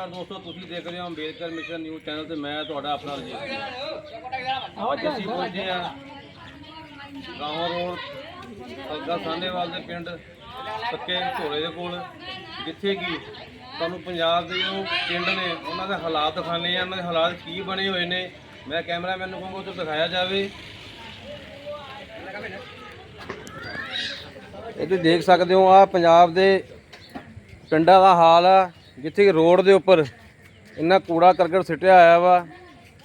ਦੇਖ ਰਹੇ ਹੋ ਅੰਬੇਦਕਰ ਮਿਸ਼ਨ ਨਿਊਜ਼ ਚੈਨਲ ਤੇ ਮੈਂ ਤੁਹਾਡਾ ਆਪਣਾ ਰਜੀਤ ਅੱਜ ਅਸੀਂ ਪਹੁੰਚੇ ਆ ਰੋਡ ਸਾਹਨੇਵਾਲ ਦੇ ਪਿੰਡ ਪੱਕੇ ਢੋਲੇ ਦੇ ਕੋਲ ਜਿੱਥੇ ਕਿ ਤੁਹਾਨੂੰ ਪੰਜਾਬ ਦੇ ਜੋ ਪਿੰਡ ਨੇ ਉਹਨਾਂ ਦੇ ਹਾਲਾਤ ਦਿਖਾਣੇ ਆ ਉਹਨਾਂ ਦੇ ਹਾਲਾਤ ਕੀ ਬਣੇ ਹੋਏ ਨੇ। ਮੈਂ ਕੈਮਰਾਮੈਨ ਨੂੰ ਕਹੂੰਗਾ ਉੱਥੇ ਦਿਖਾਇਆ ਜਾਵੇ। ਇਹ ਤੁਸੀਂ ਦੇਖ ਸਕਦੇ ਹੋ ਆ ਪੰਜਾਬ ਦੇ ਪਿੰਡਾਂ ਦਾ ਹਾਲ ਆ। ਜਿੱਥੇ ਕਿ ਰੋਡ ਦੇ ਉੱਪਰ ਇੰਨਾ ਕੂੜਾ ਕਰਕਟ ਸਿੱਟਿਆ ਹੋਇਆ ਵਾ,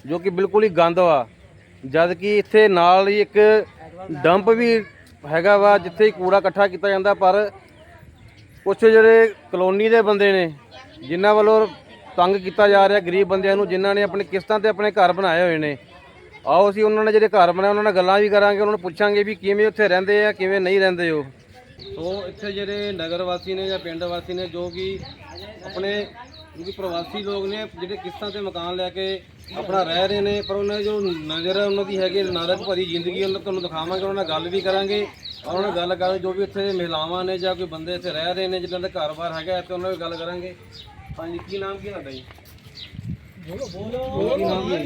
ਜੋ ਕਿ ਬਿਲਕੁਲ ਹੀ ਗੰਦ ਵਾ। ਜਦ ਕਿ ਇੱਥੇ ਨਾਲ ਹੀ ਇੱਕ ਡੰਪ ਵੀ ਹੈਗਾ ਵਾ, ਜਿੱਥੇ ਕੂੜਾ ਇਕੱਠਾ ਕੀਤਾ ਜਾਂਦਾ, ਪਰ ਕੁਛ ਜਿਹੜੇ ਕਲੋਨੀ ਦੇ ਬੰਦੇ ਨੇ, ਜਿਨ੍ਹਾਂ ਵੱਲੋਂ ਤੰਗ ਕੀਤਾ ਜਾ ਰਿਹਾ ਗਰੀਬ ਬੰਦਿਆਂ ਨੂੰ, ਜਿਨ੍ਹਾਂ ਨੇ ਆਪਣੇ ਕਿਸ਼ਤਾਂ ਤੇ ਆਪਣੇ ਘਰ ਬਣਾਏ ਹੋਏ ਨੇ। ਆਓ ਅਸੀਂ ਉਹਨਾਂ ਨੇ ਜਿਹੜੇ ਘਰ ਬਣਾਏ, ਉਹਨਾਂ ਨਾਲ ਗੱਲਾਂ ਵੀ ਕਰਾਂਗੇ, ਉਹਨਾਂ ਨੂੰ ਪੁੱਛਾਂਗੇ ਵੀ ਕਿਵੇਂ ਉੱਥੇ ਰਹਿੰਦੇ ਆ, ਕਿਵੇਂ ਨਹੀਂ ਰਹਿੰਦੇ ਉਹ। ਸੋ ਇੱਥੇ ਜਿਹੜੇ ਨਗਰ ਵਾਸੀ ਨੇ ਜਾਂ ਪਿੰਡ ਵਾਸੀ ਨੇ ਜੋ ਕਿ ਆਪਣੇ ਜੋ ਕਿ ਪ੍ਰਵਾਸੀ ਲੋਕ ਨੇ ਜਿਹੜੇ ਕਿਸ਼ਤਾਂ ਤੇ ਮਕਾਨ ਲੈ ਕੇ ਆਪਣਾ ਰਹਿ ਰਹੇ ਨੇ ਪਰ ਉਹਨਾਂ ਜੋ ਨਜ਼ਰ ਉਹਨਾਂ ਦੀ ਹੈਗੀ ਨਰਕ ਭਰੀ ਜ਼ਿੰਦਗੀ। ਉਹਨਾਂ ਤੁਹਾਨੂੰ ਦਿਖਾਵਾਂਗੇ ਉਹਨਾਂ ਨਾਲ ਗੱਲ ਵੀ ਕਰਾਂਗੇ ਔਰ ਉਹਨਾਂ ਨਾਲ ਗੱਲ ਕਰਾਂਗੇ ਜੋ ਵੀ ਇੱਥੇ ਮਹਿਲਾਵਾਂ ਨੇ ਜਾਂ ਕੋਈ ਬੰਦੇ ਇੱਥੇ ਰਹਿ ਰਹੇ ਨੇ ਜਿਨ੍ਹਾਂ ਦਾ ਘਰ-ਬਾਰ ਹੈਗਾ ਇੱਥੇ ਉਹਨਾਂ ਨਾਲ ਗੱਲ ਕਰਾਂਗੇ। ਹਾਂਜੀ ਕੀ ਨਾਮ ਕੀ ਹੈ ਤੁਹਾਡਾ ਜੀ? ਬੋਲੋ ਬੋਲੋ। ਕੀ ਨਾਮ ਹੈ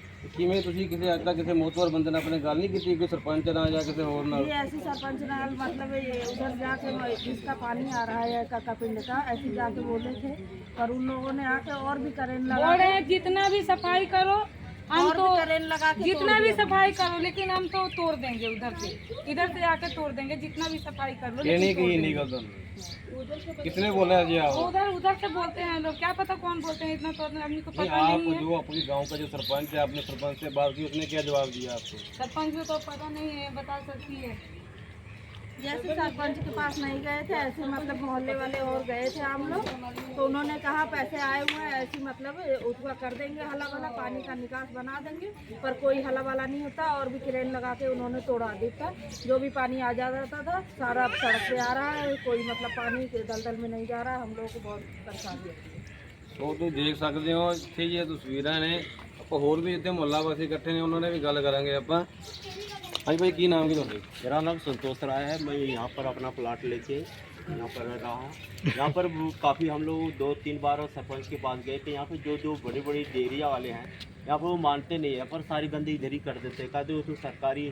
ਕਿਵੇਂ ਤੁਸੀਂ ਕਿਸੇ ਅੱਜ ਤੱਕ ਕਿਸੇ ਮੋਤਵਰ ਬੰਦੇ ਨਾਲ ਆਪਣੇ ਗੱਲ ਨਹੀਂ ਕੀਤੀ ਕੋਈ ਸਰਪੰਚ ਨਾਲ ਜਾਂ ਕਿਸੇ ਹੋਰ ਨਾਲ ये ऐसी सरपंच नाल मतलब ये उधर जाके जिसका पानी आ रहा है काका पिंड का ऐसे जाके बोले थे पर उन लोगों ने आके और भी करेन लगा बोल रहे हैं जितना भी सफाई करो हम और तो भी करेन लगा के जितना भी सफाई करो लेकिन हम तो तोड़ देंगे उधर से इधर से आके तोड़ देंगे जितना भी सफाई कर लो ਇਹ लेकिन ਨਹੀਂ ਕਹੀ ਇੰਨੀ ਗੱਲ ਤੁਹਾਨੂੰ किसने बोले हैं जी आप? उधर उधर से बोलते हैं लोग। क्या पता कौन बोलते हैं? इतना तो आदमी को नहीं पता आप नहीं है। जो आपके गाँव का जो सरपंच है आपने सरपंच से बात की उसने क्या जवाब दिया आपको? सरपंच को तो पता नहीं है बता सकती है। जैसे सरपंच के पास नहीं गए थे ऐसे मतलब मोहल्ले वाले और गए थे हम लोग तो उन्होंने कहा पैसे आए हुए हैं ऐसे मतलब उसका कर देंगे हला वाला पानी का निकास बना देंगे पर कोई हला वाला नहीं होता और भी क्रेन लगा के उन्होंने तोड़ा देता जो भी पानी आ जाता था सारा अब सड़क पे आ रहा है कोई मतलब पानी के दलदल में नहीं जा रहा हम लोगों को बहुत परेशानी होती है ਸੋ ਤੁਸੀਂ ਦੇਖ ਸਕਦੇ ਹੋ ਇੱਥੇ ਹੀ ਇਹ ਤਸਵੀਰਾਂ ਨੇ ਆਪਾਂ ਹੋਰ ਵੀ ਇੱਥੇ ਮੁਹੱਲਾ ਵਾਸੀ ਇਕੱਠੇ ਨੇ ਉਹਨਾਂ ਨੇ ਵੀ ਗੱਲ ਕਰਾਂਗੇ ਆਪਾਂ ਹਾਂਜੀ ਭਾਈ ਕੀ ਨਾਮ ਕੀ ਤੁਹਾਡੇ मेरा नाम संतोष राय है मैं यहाँ पर अपना प्लाट लेके यहाँ पर रह रहा हूँ यहाँ पर काफ़ी हम लोग दो तीन बार सरपंच के पास गए थे यहाँ पे जो जो बड़े बड़े डेरिया वाले हैं यहाँ पर वो मानते नहीं है पर सारी गंदगी इधर ही कर देते हैं कहते उसमें सरकारी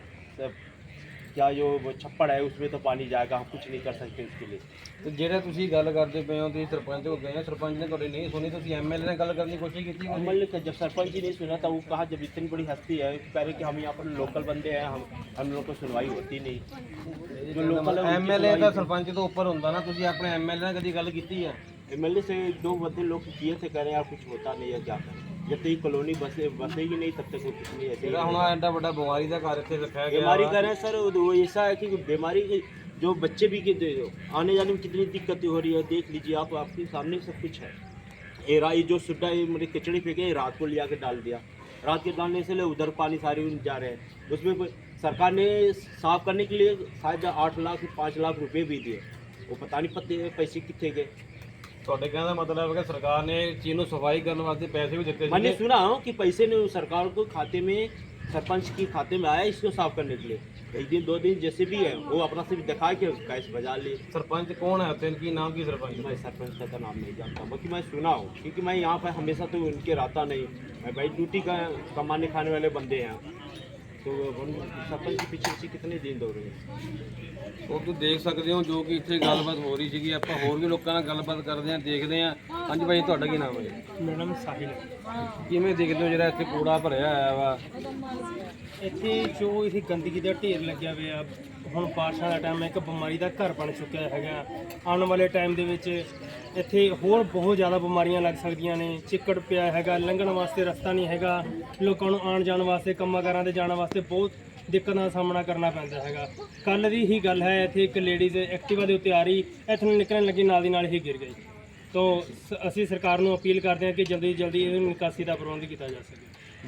सब- क्या जो वो छप्पड़ है उसमें तो पानी जाएगा हम कुछ नहीं कर सकते उसके लिए ਤੇ ਜਿਹੜੇ ਤੁਸੀਂ ਗੱਲ ਕਰਦੇ ਪਏ ਹੋ ਤੁਸੀਂ ਸਰਪੰਚ ਕੋਲ ਗਏ ਹੋ ਸਰਪੰਚ ਨੇ ਤੁਹਾਡੀ ਨਹੀਂ ਸੁਣੀ ਤੁਸੀਂ ਐਮਐਲਏ ਨਾਲ ਗੱਲ ਕਰਨ ਦੀ ਕੋਸ਼ਿਸ਼ ਕੀਤੀ ਹੋਣੀ। अमल का जब सरपंच ही नहीं सुना था वो कहा जब इतनी बड़ी हस्ती है कह रहे कि हम यहाँ पर लोकल बंदे हैं हम हम लोग को सुनवाई होती नहीं जो लोकल है ਐਮਐਲਏ ਤਾਂ ਸਰਪੰਚ ਤੋਂ ਉੱਪਰ ਹੁੰਦਾ ਨਾ ਤੁਸੀਂ ਆਪਣੇ ਐਮਐਲਏ ਨਾਲ ਕਦੀ ਗੱਲ ਕੀਤੀ ਹੈ एम से दो बंदे लोग किए थे कह रहे यार कुछ होता नहीं है क्या करें जब तक ये कॉलोनी बसे बसेगी नहीं तब तक वो कुछ नहीं ऐसे ही ਜਿਹੜਾ ਹੁਣ ਆਹ ਐਡਾ ਵੱਡਾ ਬਿਮਾਰੀ ਦਾ ਘਰ ਇੱਥੇ ਰੱਖਿਆ ਗਿਆ बीमारी ਵਾ। कर रहे हैं सर वो ऐसा है कि बीमारी के जो बच्चे भी के दे- आने जाने में कितनी दिक्कतें हो रही है देख लीजिए आप आपके सामने सब कुछ है ये राई जो सुड्डा ये मेरे कचड़ी फेंके ये रात को लिया के डाल दिया रात के डालने से ले उधर पानी सारे जा रहे हैं उसमें कोई- सरकार ने साफ करने के लिए शायद आठ लाख पाँच लाख रुपए भी दिए वो पता नहीं पत्ते पैसे कितने गए ਤੁਹਾਡੇ ਕਹਿਣ ਦਾ ਮਤਲਬ ਹੈ ਕਿ ਸਰਕਾਰ ਨੇ ਇਸ ਚੀਜ਼ ਨੂੰ ਸਫਾਈ ਕਰਨ ਵਾਸਤੇ ਪੈਸੇ ਵੀ ਦਿੱਤੇ मैंने ਸੀ सुना हूँ कि पैसे ने सरकार को खाते में सरपंच के खाते में आया इसको साफ करने के लिए एक दिन दो दिन जैसे भी है वो अपना सिर्फ दिखा के कैश बजा लिए ਸਰਪੰਚ कौन है ਉੱਥੇ ਕੀ ਨਾਮ ਕੀ ਸਰਪੰਚ मैं सरपंच का नाम नहीं जानता बाकी मैं सुना हूँ क्योंकि मैं यहाँ पर हमेशा तो उनके रहता नहीं मैं भाई ड्यूटी का कमाने खाने वाले बंदे हैं तो हम सरपंच के पीछे पीछे कितने दिन दौड़े ਉਹ ਤੁਸੀਂ ਦੇਖ ਸਕਦੇ ਹੋ ਜੋ ਕਿ ਇੱਥੇ ਗੱਲਬਾਤ ਹੋ ਰਹੀ ਸੀਗੀ ਆਪਾਂ ਹੋਰ ਵੀ ਲੋਕਾਂ ਨਾਲ ਗੱਲਬਾਤ ਕਰਦੇ ਹਾਂ ਦੇਖਦੇ ਹਾਂ ਹਾਂਜੀ ਭਾਈ ਤੁਹਾਡਾ ਕੀ ਨਾਮ ਹੈ ਜੀ? ਮੇਰਾ ਨਾਮ ਸਾਹਿਲ ਹੈ ਕਿਵੇਂ ਦੇਖਦੇ ਹੋ ਜਿਹੜਾ ਇੱਥੇ ਕੂੜਾ ਭਰਿਆ ਹੋਇਆ ਵਾ ਇੱਥੇ ਜੋ ਇਹ ਗੰਦਗੀ ਦਾ ਢੇਰ ਲੱਗਿਆ ਹੋਇਆ ਹੁਣ ਬਾਰਿਸ਼ਾਂ ਦਾ ਟਾਈਮ ਹੈ, ਇੱਕ ਬਿਮਾਰੀ ਦਾ ਘਰ ਬਣ ਚੁੱਕਿਆ ਹੈਗਾ। ਆਉਣ ਵਾਲੇ ਟਾਈਮ ਦੇ ਵਿੱਚ ਇੱਥੇ ਹੋਰ ਬਹੁਤ ਜ਼ਿਆਦਾ ਬਿਮਾਰੀਆਂ ਲੱਗ ਸਕਦੀਆਂ ਨੇ। ਚਿੱਕੜ ਪਿਆ ਹੈਗਾ, ਲੰਘਣ ਵਾਸਤੇ ਰਸਤਾ ਨਹੀਂ ਹੈਗਾ। ਲੋਕਾਂ ਨੂੰ ਆਉਣ ਜਾਣ ਵਾਸਤੇ ਕੰਮਾਂ ਕਾਰਾਂ ਤੇ ਜਾਣ ਵਾਸਤੇ ਬਹੁਤ ਦਿੱਕਤਾਂ ਦਾ ਸਾਹਮਣਾ ਕਰਨਾ ਪੈਂਦਾ ਹੈਗਾ। ਕੱਲ ਦੀ ਹੀ ਗੱਲ ਹੈ, ਇੱਥੇ ਇੱਕ ਲੇਡੀਜ਼ ਐਕਟਿਵਾ ਦੇ ਉੱਤੇ ਆ ਰਹੀ। ਇੱਥੋਂ ਨਿਕਲਣ ਲੱਗੀ, ਨਾਲ ਦੀ ਨਾਲ ਹੀ ਗਿਰ ਗਈ। ਤੋਂ ਸ- ਅਸੀਂ ਸਰਕਾਰ ਨੂੰ ਅਪੀਲ ਕਰਦੇ ਹਾਂ ਕਿ ਜਲਦੀ ਤੋਂ ਜਲਦੀ ਇਹ ਨਿਕਾਸੀ ਦਾ ਪ੍ਰਬੰਧ ਕੀਤਾ ਜਾ ਸਕੇ।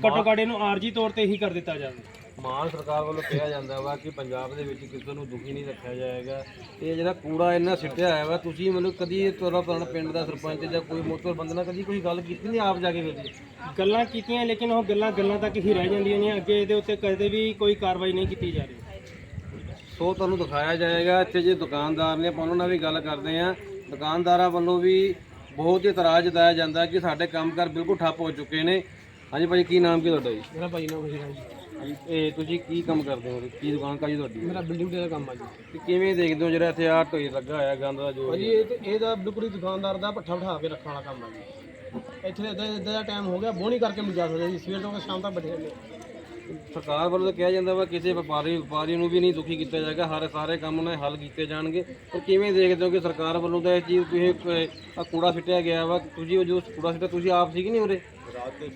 ਘੱਟੋ ਘੱਟ ਇਹਨੂੰ ਆਰਜੀ ਤੌਰ ਤੇ ਹੀ ਕਰ ਦਿੱਤਾ ਜਾਵੇ। ਮਾਨ ਸਰਕਾਰ ਵੱਲੋਂ ਕਿਹਾ ਜਾਂਦਾ ਵਾ ਕਿ ਪੰਜਾਬ ਦੇ ਵਿੱਚ ਕਿਸੇ ਨੂੰ ਦੁਖੀ ਨਹੀਂ ਰੱਖਿਆ ਜਾਏਗਾ। ਇਹ ਜਿਹੜਾ ਕੂੜਾ ਇੰਨਾ ਸਿੱਟਿਆ ਹੋਇਆ ਵਾ ਤੁਸੀਂ ਮੈਨੂੰ ਕਦੀ ਤੁਹਾਡਾ ਪੁਰਾਣਾ ਪਿੰਡ ਦਾ ਸਰਪੰਚ ਜਾਂ ਕੋਈ ਮੋਤਬਰ ਬੰਦੇ ਨਾਲ ਕਦੀ ਕੋਈ ਗੱਲ ਕੀਤੀ ਨਹੀਂ ਆਪ ਜਾ ਕੇ ਕਦੀ ਗੱਲਾਂ ਕੀਤੀਆਂ ਲੇਕਿਨ ਉਹ ਗੱਲਾਂ ਗੱਲਾਂ ਤੱਕ ਹੀ ਰਹਿ ਜਾਂਦੀਆਂ ਨੇ। ਅੱਗੇ ਇਹਦੇ ਉੱਤੇ ਕਦੇ ਵੀ ਕੋਈ ਕਾਰਵਾਈ ਨਹੀਂ ਕੀਤੀ ਜਾ ਰਹੀ। ਸੋ ਤੁਹਾਨੂੰ ਦਿਖਾਇਆ ਜਾਏਗਾ ਇੱਥੇ ਜੇ ਦੁਕਾਨਦਾਰ ਨੇ ਆਪਾਂ ਉਹਨਾਂ ਨਾਲ ਵੀ ਗੱਲ ਕਰਦੇ ਆ ਦੁਕਾਨਦਾਰਾਂ ਵੱਲੋਂ ਵੀ ਬਹੁਤ ਹੀ ਇਤਰਾਜ਼ ਜਤਾਇਆ ਜਾਂਦਾ ਕਿ ਸਾਡੇ ਕੰਮਕਾਰ ਬਿਲਕੁਲ ਠੱਪ ਹੋ ਚੁੱਕੇ ਨੇ। ਹਾਂਜੀ ਭਾਈ ਕੀ ਨਾਮ ਕੀ ਤੁਹਾਡਾ ਜੀ? ਮੇਰਾ ਭਾਈ ਨਾਮ ਹੈ ਜੀ ਇਹ ਤੁਸੀਂ ਕੀ ਕੰਮ ਕਰਦੇ ਹੋ? ਕੀ ਦੁਕਾਨ ਕਾਜੀ ਤੁਹਾਡੀ? ਮੇਰਾ ਬਿਲਡਿੰਗ ਦਾ ਕੰਮ ਆ ਜੀ। ਤੇ ਕਿਵੇਂ ਦੇਖਦੇ ਹੋ ਜਿਹੜਾ ਇੱਥੇ ਆ ਢੋਈ ਲੱਗਾ ਹੋਇਆ ਗੰਦ ਦਾ ਜੋ ਭਾਜੀ ਇਹ ਤੇ ਇਹਦਾ ਬਿਲਕੁਲ ਹੀ ਦੁਕਾਨਦਾਰ ਦਾ ਪੱਠਾ ਬਿਠਾ ਕੇ ਰੱਖਣ ਵਾਲਾ ਕੰਮ ਆ ਜੀ। ਇੱਥੇ ਇਦਾਂ ਇਦਾਂ ਦਾ ਟਾਈਮ ਹੋ ਗਿਆ ਬੋਣੀ ਕਰਕੇ ਜਾ ਸਕਦੇ ਜੀ। ਸਵੇਰ ਤੋਂ ਸ਼ਾਮ ਤੱਕ ਬੈਠੇ ਨੇ ਸਰਕਾਰ ਵੱਲੋਂ ਤਾਂ ਕਿਹਾ ਜਾਂਦਾ ਵਾ ਕਿਸੇ ਵਪਾਰੀ ਵਪਾਰੀ ਨੂੰ ਵੀ ਨਹੀਂ ਦੁਖੀ ਕੀਤਾ ਜਾਏਗਾ ਹਰ ਸਾਰੇ ਕੰਮ ਉਹਨਾਂ ਦੇ ਹੱਲ ਕੀਤੇ ਜਾਣਗੇ। ਪਰ ਕਿਵੇਂ ਦੇਖਦੇ ਹੋ ਕਿ ਸਰਕਾਰ ਵੱਲੋਂ ਤਾਂ ਇਹ ਚੀਜ਼ ਤੁਸੀਂ ਕੂੜਾ ਸਿੱਟਿਆ ਗਿਆ ਵਾ? ਤੁਸੀਂ ਉਹ ਜੋ ਕੂੜਾ ਸਿੱਟਿਆ ਤੁਸੀਂ ਆਪ ਸੀ ਕਿ ਨਹੀਂ ਉਰੇ?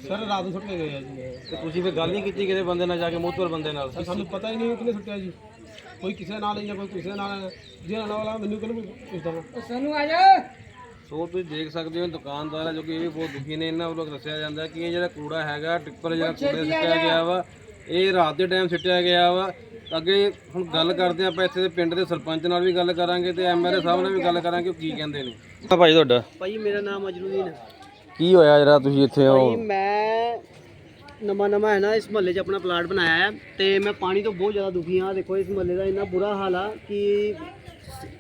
ਸਰ ਰਾਤ ਨੂੰ ਸੁੱਟ ਗਏ ਆ ਜੀ। ਤੇ ਤੁਸੀਂ ਫਿਰ ਗੱਲ ਨਹੀਂ ਕੀਤੀ ਕਿਤੇ ਬੰਦੇ ਨਾਲ ਜਾ ਕੇ ਮੋਤਵਰ ਬੰਦੇ ਨਾਲ? ਸਾਨੂੰ ਪਤਾ ਹੀ ਨਹੀਂ ਕਿਹਨੇ ਸੁੱਟਿਆ ਜੀ। ਕੋਈ ਕਿਸੇ ਨਾਲ ਜਾਂ ਕੋਈ ਕਿਸੇ ਨਾਲ। ਜਿਹਨਾਂ ਨਾਲ ਮੈਨੂੰ ਕਿਹਨੂੰ ਪੁੱਛਦਾ ਸਾਨੂੰ ਆ ਜਾ। ਸੋ ਤੁਸੀਂ ਦੇਖ ਸਕਦੇ ਹੋ ਦੁਕਾਨਦਾਰ ਜੋ ਕਿ ਇਹ ਬਹੁਤ ਦੁਖੀ ਨੇ ਇਹਨਾਂ ਵੱਲੋਂ ਦੱਸਿਆ ਜਾਂਦਾ ਕਿ ਇਹ ਜਿਹੜਾ ਕੂੜਾ ਹੈਗਾ ਟਿੱਪਰ ਜਿਹੜਾ ਕੂੜੇ ਸਿੱਟਿਆ ਗਿਆ ਵਾ ਇਹ ਰਾਤ ਦੇ ਟਾਈਮ ਸਿੱਟਿਆ ਗਿਆ ਵਾ। ਅੱਗੇ ਹੁਣ ਗੱਲ ਕਰਦੇ ਆਪਾਂ ਇੱਥੇ ਦੇ ਪਿੰਡ ਦੇ ਸਰਪੰਚ ਨਾਲ ਵੀ ਗੱਲ ਕਰਾਂਗੇ ਤੇ ਐਮਐਲਏ ਸਾਹਿਬ ਨਾਲ ਵੀ ਗੱਲ ਕਰਾਂਗੇ ਉਹ ਕੀ ਕਹਿੰਦੇ ਨੇ? ਭਾਈ ਤੁਹਾਡਾ। ਭਾਈ ਮੇਰਾ ਨਾਮ ਅਜਰੂਦੀਨ ਹੈ। ਕੀ ਹੋਇਆ ਜਿਹੜਾ ਤੁਸੀਂ ਇੱਥੇ ਭਾਈ, ਮੈਂ ਨਵਾਂ ਨਵਾਂ ਹੈ ਨਾ, ਇਸ ਮਹੱਲੇ 'ਚ ਆਪਣਾ ਪਲਾਟ ਬਣਾਇਆ ਹੈ ਤੇ ਮੈਂ ਪਾਣੀ ਤੋਂ ਬਹੁਤ ਜ਼ਿਆਦਾ ਦੁਖੀ ਹਾਂ। ਦੇਖੋ, ਇਸ ਮਹੱਲੇ ਦਾ ਇੰਨਾ ਬੁਰਾ ਹਾਲ ਆ ਕਿ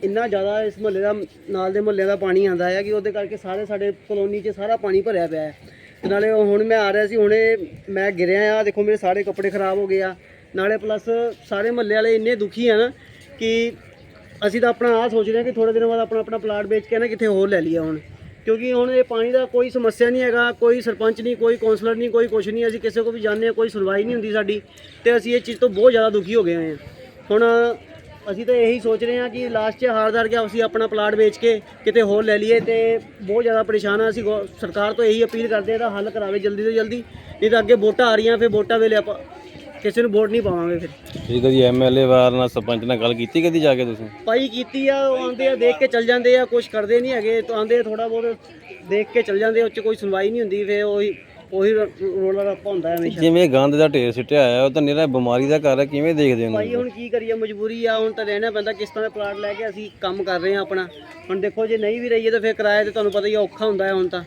ਇੰਨਾ ਜ਼ਿਆਦਾ ਇਸ ਮਹੱਲੇ ਦਾ, ਨਾਲ ਦੇ ਮਹੱਲੇ ਦਾ ਪਾਣੀ ਆਂਦਾ ਹੈ ਕਿ ਉਹਦੇ ਕਰਕੇ ਸਾਰੇ ਸਾਡੇ ਕਲੋਨੀ 'ਚ ਸਾਰਾ ਪਾਣੀ ਭਰਿਆ ਪਿਆ ਹੈ। ਤੇ ਨਾਲੇ ਉਹ ਹੁਣ ਮੈਂ ਆ ਰਿਹਾ ਸੀ, ਹੁਣੇ ਮੈਂ ਗਿਰਿਆ ਆ। ਦੇਖੋ, ਮੇਰੇ ਸਾਰੇ ਕੱਪੜੇ ਖਰਾਬ ਹੋ ਗਏ ਆ। ਨਾਲੇ ਪਲੱਸ ਸਾਰੇ ਮਹੱਲੇ ਵਾਲੇ ਇੰਨੇ ਦੁਖੀ ਆ ਨਾ ਕਿ ਅਸੀਂ ਤਾਂ ਆਪਣਾ ਆਹ ਸੋਚ ਰਹੇ ਹਾਂ ਕਿ ਥੋੜੇ ਦਿਨਾਂ ਬਾਅਦ ਆਪਣਾ ਆਪਣਾ ਪਲਾਟ ਵੇਚ ਕੇ ਨਾ ਕਿਤੇ ਹੋਰ ਲੈ ਲਈਏ ਹੁਣ। ਕਿਉਂਕਿ ਹੁਣ ਇਹ ਪਾਣੀ ਦਾ ਕੋਈ ਸਮੱਸਿਆ ਨਹੀਂ ਹੈਗਾ, ਕੋਈ ਸਰਪੰਚ ਨਹੀਂ, ਕੋਈ ਕੌਂਸਲਰ ਨਹੀਂ, ਕੋਈ ਕੁਛ ਨਹੀਂ, ਅਸੀਂ ਕਿਸੇ ਕੋ ਵੀ ਜਾਂਦੇ ਹਾਂ, ਕੋਈ ਸੁਣਵਾਈ ਨਹੀਂ ਹੁੰਦੀ ਸਾਡੀ ਤੇ ਅਸੀਂ ਇਹ ਚੀਜ਼ ਤੋਂ ਬਹੁਤ ਜ਼ਿਆਦਾ ਦੁਖੀ ਹੋ ਗਏ ਹੋਏ ਹਾਂ। ਹੁਣ ਅਸੀਂ ਤਾਂ ਇਹੀ ਸੋਚ ਰਹੇ ਹਾਂ ਕਿ ਲਾਸਟ 'ਚ ਹਾਰਦਾਰ ਕੇ ਅਸੀਂ ਆਪਣਾ ਪਲਾਟ ਵੇਚ ਕੇ ਕਿਤੇ ਹੋਰ ਲੈ ਲਈਏ ਤੇ ਬਹੁਤ ਜ਼ਿਆਦਾ ਪਰੇਸ਼ਾਨ ਆ ਅਸੀਂ ਗੌ- ਸਰਕਾਰ ਤੋਂ ਇਹੀ ਅਪੀਲ ਕਰਦੇ ਹਾਂ, ਇਹਦਾ ਹੱਲ ਕਰਾਵੇ ਜਲਦੀ ਤੋਂ ਜਲਦੀ, ਨਹੀਂ ਤਾਂ ਅੱਗੇ ਵੋਟਾਂ ਆ ਰਹੀਆਂ, ਫਿਰ ਵੋਟਾਂ ਵੇਲੇ ਆਪਾਂ ਕਿਸੇ ਨੂੰ ਵੋਟ ਨਹੀਂ ਪਾਵਾਂਗੇ ਫਿਰ। ਤੁਸੀਂ ਕਦੀ ਐਮਐਲਏ ਵਾਰ ਨਾਲ ਸਰਪੰਚ ਨਾਲ ਗੱਲ ਕੀਤੀ ਕਦੀ ਜਾ ਕੇ ਤੁਸੀਂ? ਭਾਈ ਕੀਤੀ ਆ ਉਹ ਆਉਂਦੇ ਆ ਦੇਖ ਕੇ ਚੱਲ ਜਾਂਦੇ ਆ ਕੁਝ ਕਰਦੇ ਨਹੀਂ ਹੈਗੇ ਤਾਂ ਆਉਂਦੇ ਥੋੜਾ ਬਹੁਤ ਦੇਖ ਕੇ ਚੱਲ ਜਾਂਦੇ ਆ, ਉਹ 'ਚ ਕੋਈ ਸੁਣਵਾਈ ਨਹੀਂ ਹੁੰਦੀ ਫੇ ਉਹੀ ਉਹੀ ਰੋਲਾ ਰੱਪਾ ਹੁੰਦਾ ਹੈ ਹਮੇਸ਼ਾ। ਜਿਵੇਂ ਗੰਦ ਦਾ ਢੇਰ ਸਿੱਟਿਆ ਹੋਇਆ ਉਹ ਤਾਂ ਨਿਹਰਾ ਬਿਮਾਰੀ ਦਾ ਘਰ ਹੈ ਕਿਵੇਂ ਦੇਖਦੇ ਹੋ ਭਾਈ ਹੁਣ ਕੀ ਕਰੀਏ ਮਜਬੂਰੀ ਆ ਹੁਣ ਤਾਂ ਰਹਿਣਾ ਪੈਂਦਾ ਕਿਸ਼ਤਾਂ ਦਾ ਪਲਾਟ ਲੈ ਕੇ ਅਸੀਂ ਕੰਮ ਕਰ ਰਹੇ ਆ ਆਪਣਾ। ਹੁਣ ਦੇਖੋ ਜੇ ਨਹੀਂ ਵੀ ਰਹੀਏ ਤਾਂ ਫਿਰ ਕਿਰਾਏ ਤੇ ਤੁਹਾਨੂੰ ਪਤਾ ਹੀ ਆ ਔਖਾ ਹੁੰਦਾ ਹੈ ਹੁਣ ਤਾਂ।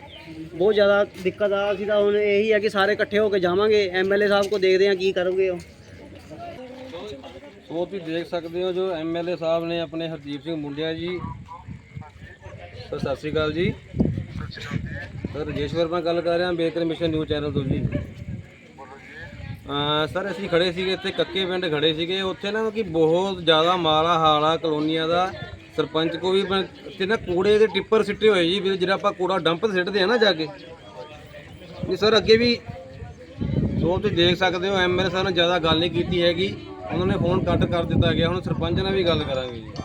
ਬਹੁਤ ਜ਼ਿਆਦਾ ਦਿੱਕਤ ਆ ਅਸੀਂ ਤਾਂ ਹੁਣ ਇਹੀ ਆ ਕਿ ਸਾਰੇ ਇਕੱਠੇ ਹੋ ਕੇ ਜਾਵਾਂਗੇ ਐਮਐਲਏ ਸਾਹਿਬ ਕੋ ਦੇਖਦੇ ਆ ਕੀ ਕਰੋਗੇ ਉਹ। ਸੋ ਤੁਸੀਂ ਦੇਖ ਸਕਦੇ ਹੋ ਜੋ ਐਮਐਲਏ ਸਾਹਿਬ ਨੇ ਆਪਣੇ ਹਰਦੀਪ ਸਿੰਘ ਮੁੰਡਿਆ ਜੀ। ਸਰ ਸਤਿ ਸ਼੍ਰੀ ਅਕਾਲ ਜੀ। ਸਰ, ਰਜੇਸ਼ ਵਰਮਾ ਗੱਲ ਕਰ ਰਿਹਾ ਬੇਕਰ ਮਿਸ਼ਨ ਨਿਊਜ਼ ਚੈਨਲ ਤੋਂ ਜੀ। ਅਹ, ਸਰ, ਅਸੀਂ ਖੜੇ ਸੀਗੇ ਇੱਥੇ, ਕੱਕੇ ਪਿੰਡ ਖੜੇ ਸੀਗੇ। ਉੱਥੇ ਨਾ ਕਿ ਬਹੁਤ ਜ਼ਿਆਦਾ ਮਾੜਾ ਹਾਲ ਆ ਕਲੋਨੀਆਂ ਦਾ ਸਰਪੰਚ ਕੋ ਵੀ ਬਣ- ਤੇ ਨਾ ਕੂੜੇ ਦੇ ਟਿੱਪਰ ਸਿੱਟੇ ਹੋਏ ਜੀ, ਵੀ ਜਿਹੜਾ ਆਪਾਂ ਕੂੜਾ ਡੰਪ ਤੇ ਸਿੱਟਦੇ ਆ ਨਾ ਜਾ ਕੇ। ਨਹੀਂ ਸਰ, ਅੱਗੇ ਵੀ ਸੋ ਤੁਸੀਂ ਦੇਖ ਸਕਦੇ ਹੋ ਐਮਐਲਏ ਸਾਹਿਬ ਨੇ ਜ਼ਿਆਦਾ ਗੱਲ ਨਹੀਂ ਕੀਤੀ ਹੈਗੀ। ਉਹਨਾਂ ਨੇ ਫੋਨ ਕੱਟ ਕਰ ਦਿੱਤਾ ਗਿਆ, ਹੁਣ ਸਰਪੰਚ ਨਾਲ ਵੀ ਗੱਲ ਕਰਾਂਗੇ ਜੀ।